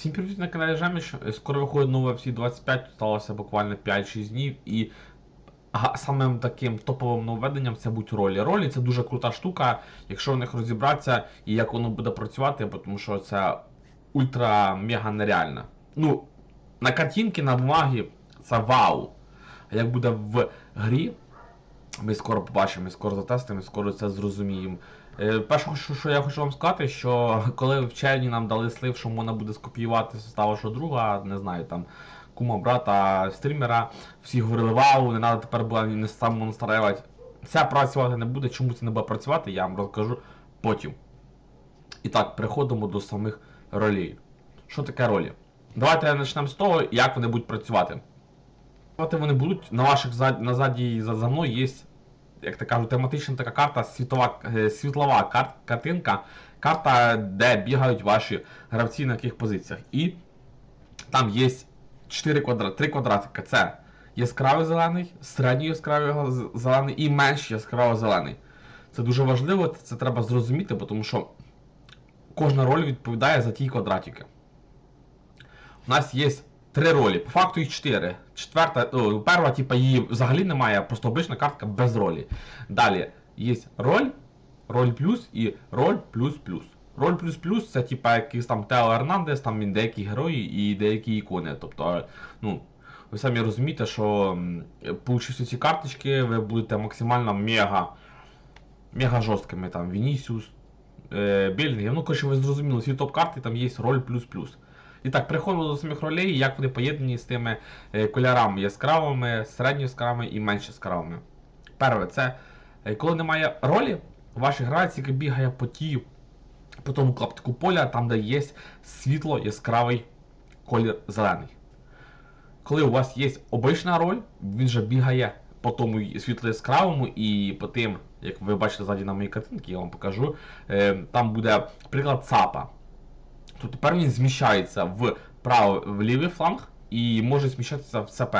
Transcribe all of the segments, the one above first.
Всім привіт на каналі Жеміш. Скоро виходить нове всі 25, сталося буквально 5-6 днів. І самим таким топовим нововведенням це будуть ролі. Ролі це дуже крута штука, якщо в них розібратися і як воно буде працювати, тому що це ультра-мега нереально. Ну, на картинки, на бумагі це вау. А як буде в грі, ми скоро побачимо, ми скоро затестимо, ми скоро це зрозуміємо. Е, Перше, що, що я хочу вам сказати, що коли в червні нам дали слив, що можна буде скопіювати состав вашого друга, не знаю, там кума, брата, стрімера, всі говорили, вау, не треба тепер було не самому настраювати. Це працювати не буде, чому це не буде працювати, я вам розкажу потім. І так, переходимо до самих ролей. Що таке ролі? Давайте почнемо з того, як вони будуть працювати. Вони будуть на ваших зад... назаді і за мною є, як то кажуть, тематична така карта, світова, е, світлова кар... картинка, карта, де бігають ваші гравці на яких позиціях. І там є 4 квадрати, 3 квадратика. Це яскравий зелений, середньо яскравий зелений і менш яскраво зелений. Це дуже важливо, це треба зрозуміти, тому що кожна роль відповідає за ті квадратики. У нас є три ролі, по факту їх чотири. Четверта, о, перша, типа, її взагалі немає, просто обична картка без ролі. Далі є роль, роль плюс і роль плюс плюс. Роль плюс плюс це типа якийсь там Тео Ернандес, там він деякі герої і деякі ікони. Тобто, ну, ви самі розумієте, що получивши ці карточки, ви будете максимально мега, мега жорсткими. Там Вінісіус, е, Бельгія. Ну, коротше, ви зрозуміли, всі топ-карти там є роль плюс плюс. І так, переходимо до самих ролей, як вони поєднані з тими е, кольорами яскравими, середньо яскравими і менш яскравими. Перше, це е, коли немає ролі, ваш гравець, який бігає по тій, по тому клаптику поля, там, де є світло яскравий колір зелений. Коли у вас є обична роль, він же бігає по тому світло яскравому і по тим, як ви бачите ззаді на моїй картинці, я вам покажу, е, там буде приклад ЦАПа то тепер він зміщається в правий в лівий фланг і може зміщатися в ЦП.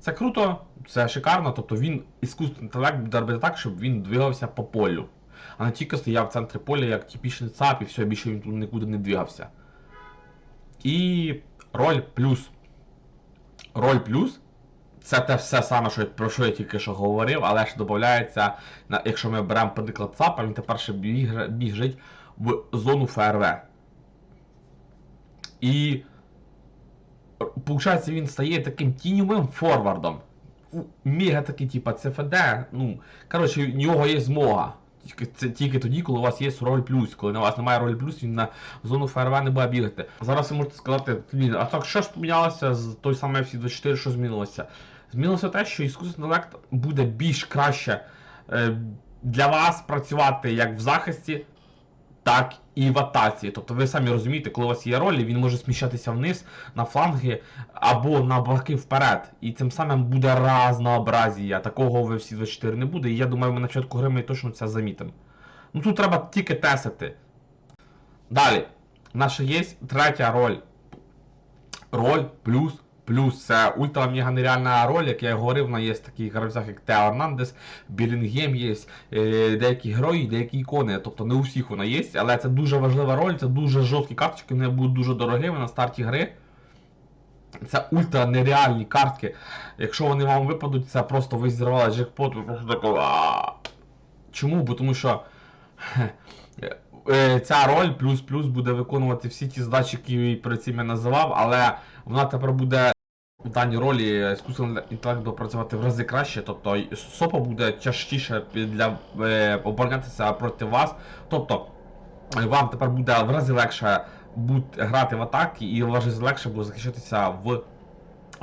Це круто, це шикарно, тобто він іскусний інтелект буде робити так, щоб він двигався по полю. А не тільки стояв в центрі поля, як типічний ЦАП, і все, більше він тут нікуди не двигався. І роль плюс. Роль плюс це те все саме, що, про що я тільки що говорив, але ще додається, якщо ми беремо, наприклад, ЦАПа, він тепер ще біжить в зону ФРВ. І Получається, він стає таким тіньовим форвардом. Мега такий, типа, ЦФД. Ну, коротше, в нього є змога. Це тільки тоді, коли у вас є роль плюс. Коли на вас немає роль плюс, він на зону ФРВ не буде бігати. Зараз ви можете сказати, а так що ж помінялося з той самий FC24, що змінилося? Змінилося те, що іскусний інтелект буде більш краще е, для вас працювати як в захисті, так і в атаці. Тобто ви самі розумієте, коли у вас є ролі, він може сміщатися вниз на фланги або на боки вперед. І тим самим буде разнообразія. Такого в всі 24 не буде. І я думаю, ми на початку гри ми точно це замітимо. Ну тут треба тільки тестити. Далі. Наша є третя роль. Роль плюс плюс. Це ультра мега нереальна роль, як я говорив, вона є в таких гравцях, як Тео Ернандес, Білінгем є, е, деякі герої, деякі ікони. Тобто не у всіх вона є, але це дуже важлива роль, це дуже жорсткі карточки, вони будуть дуже дорогими на старті гри. Це ультра нереальні картки. Якщо вони вам випадуть, це просто ви зірвали джекпот, ви просто тако. «А». Чому? Бо тому що е, ця роль плюс-плюс буде виконувати всі ті задачі, які перед цим я називав, але вона тепер буде даній ролі іскусний інтелект буде працювати в рази краще, тобто СОПа буде частіше для е, оборонятися проти вас. Тобто е, вам тепер буде в рази легше бути, грати в атаки, і в рази легше буде захищатися в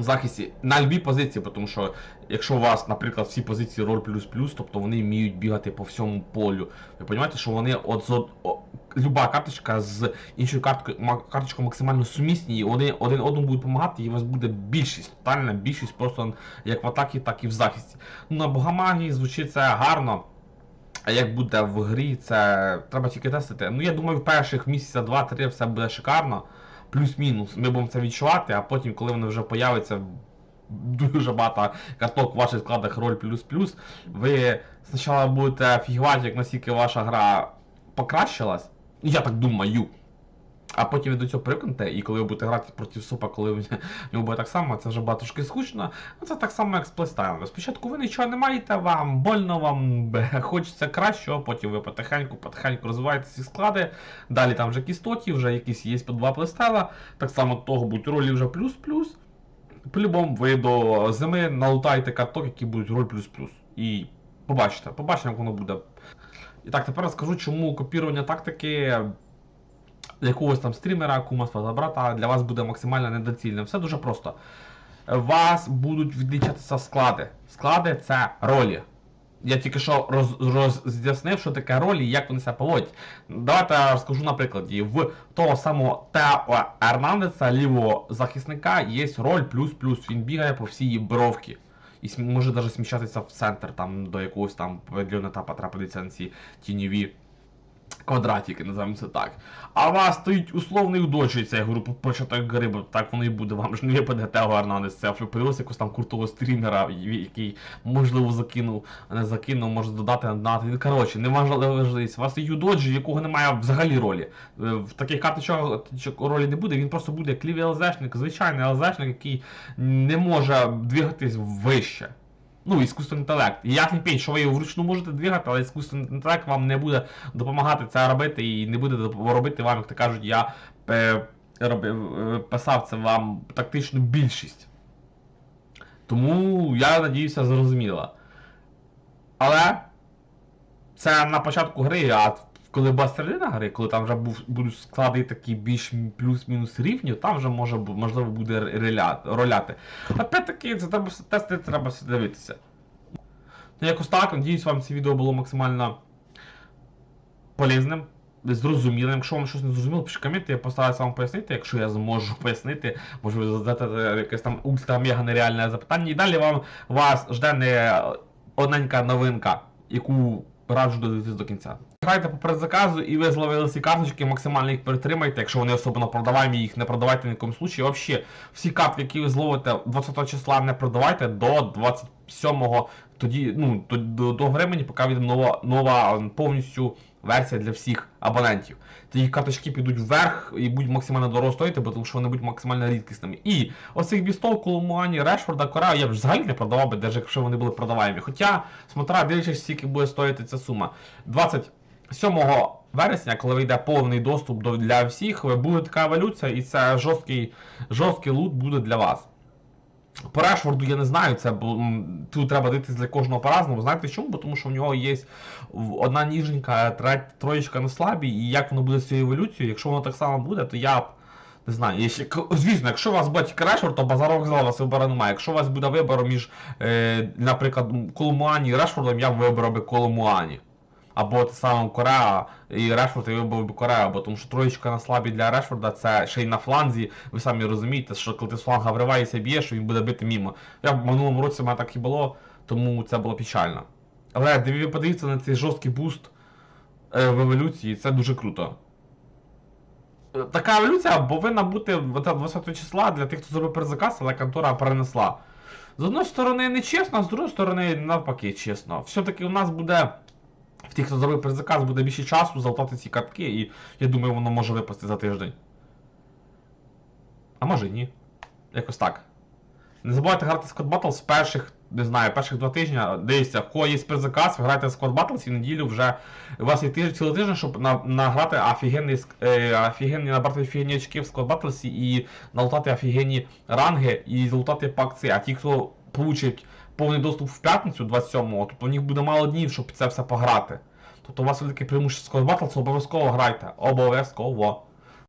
захисті на любій позиції, тому що якщо у вас, наприклад, всі позиції роль плюс-плюс, тобто вони вміють бігати по всьому полю. Ви розумієте, що вони от з од- о, люба карточка з іншою карткою, карточкою максимально сумісні, і вони один одному будуть допомагати, і у вас буде більшість, тотальна більшість просто як в атакі, так і в захисті. Ну, на Богомагії звучить це гарно. А як буде в грі, це треба тільки тестити. Ну я думаю, в перших місяця 2-3 все буде шикарно. Плюс-мінус. Ми будемо це відчувати, а потім, коли вони вже появиться дуже багато карток в ваших складах роль плюс-плюс, ви спочатку будете фігувати, як наскільки ваша гра покращилась. Я так думаю. А потім ви до цього привикнете, і коли ви будете грати проти супа, коли в нього буде так само, це вже буде трошки скучно. Ну, Це так само, як з плейстайлом. Спочатку ви нічого не маєте, вам больно, вам хочеться кращого, потім ви потихеньку, потихеньку розвиваєте ці склади. Далі там вже кістоті, вже якісь є по два плейстайла. Так само того будуть ролі вже плюс-плюс. По-любому ви до зими налутаєте карток, які будуть роль плюс-плюс. І побачите, побачите, як воно буде. І так, тепер розкажу, чому копірування тактики якогось там стрімера, кумаства та брата для вас буде максимально недоцільним. Все дуже просто. Вас будуть відлічатися склади. Склади це ролі. Я тільки що роз, роз'яснив, що таке ролі і як вони себе поводять. Давайте я розкажу на прикладі. В того самого Тео Ернандеса, лівого захисника, є роль плюс-плюс. Він бігає по всій бровці. І може навіть сміщатися в центр, там до якогось там етапу трапиться на ці тіньові квадратики, називаємо це так. А вас стоїть условний удочується, я говорю, початок гри, бо так воно і буде, вам ж не випаде Тео Ернандес, це подивився якогось там крутого стрімера, який можливо закинув, не закинув, може додати на Коротше, не важливість. У вас є юдоджі, якого немає взагалі ролі. Е, В таких карточок ролі не буде, він просто буде як лівий ЛЗшник, звичайний ЛЗшник, який не може двигатись вище. Ну, іскусний інтелект. І як не пінь, що ви його вручну можете двигати, але іскусний інтелект вам не буде допомагати це робити і не буде робити вам, як то кажуть, я е, е, писав це вам тактичну більшість. Тому я надіюся, зрозуміло. Але це на початку гри, а коли була середина гри, коли там вже був, будуть склади такі більш плюс-мінус рівні, там вже може можливо буде роляти. Опять-таки, це треба все тестити, треба все дивитися. Ну, якось так, надіюсь, вам це відео було максимально полезним, зрозумілим. Якщо вам щось не зрозуміло, пишіть коменти, я постараюся вам пояснити, якщо я зможу пояснити, може ви задати якесь там ультра-мега нереальне запитання. І далі вам вас жде не одненька новинка, яку раджу додивитися до кінця. Грайте по предзаказу і ви зловили ці карточки, максимально їх перетримайте. Якщо вони особливо продаваємі, їх не продавайте в якому случаї. Взагалі, всі картки, які ви зловите 20 числа, не продавайте до 27-го, тоді, ну, до, до, до времени, поки вийде нова, нова повністю версія для всіх абонентів. Тоді карточки підуть вверх і будуть максимально дорого стоїти, бо тому що вони будуть максимально рідкісними. І оцих бістов, Коломуані, Решфорда, Корея я б взагалі не продавав би, навіть якщо вони були продаваємі. Хоча, смотря, дивлячись, скільки буде стоїти ця сума. 27 вересня, коли вийде повний доступ до, для всіх, буде така еволюція, і це жорсткий, жорсткий лут буде для вас. По Решфорду я не знаю, це тут треба дивитися для кожного по-разному. Знаєте чому? Бо тому що в нього є одна ніженька, троєчка на слабій, і як воно буде з цією еволюцією, якщо воно так само буде, то я б не знаю. Якщо, звісно, якщо у вас буде тільки Решфорд, то базарок зала у вас вибору немає. Якщо у вас буде вибор між, е, наприклад, Коломуані і Решфордом, я б вибрав би Коломуані. Або те саме Кореа і Решфорд, я вибрав би Кореа, бо тому що троєчка на слабі для Решфорда це ще й на фланзі. Ви самі розумієте, що коли ти з фланга вриваєшся і б'єш, він буде бити мімо. Я в минулому році в мене так і було, тому це було печально. Але диві- подивіться на цей жорсткий буст е, в еволюції, це дуже круто. Така еволюція повинна бути 20 числа для тих, хто зробив перезаказ, але контора перенесла. З одної сторони нечесно, а з другої сторони навпаки чесно. Все-таки у нас буде. В тих, хто зробив перезаказ, буде більше часу залутати ці картки, і я думаю, воно може випасти за тиждень. А може ні. Якось так. Не забувайте грати Squad Battles з перших, не знаю, перших два тижні. Дивіться, в кого є предзаказ, ви граєте Squad Battles і неділю вже. У вас є тиждень, цілий тиждень, щоб на, награти офігенний, е, офігенні, набрати офігенні очки в Squad Battles і налутати офігенні ранги і залутати по акції. А ті, хто получить повний доступ в п'ятницю 27-го, тобто у них буде мало днів, щоб це все пограти. Тобто у вас велике преимущество батл, це обов'язково грайте. Обов'язково.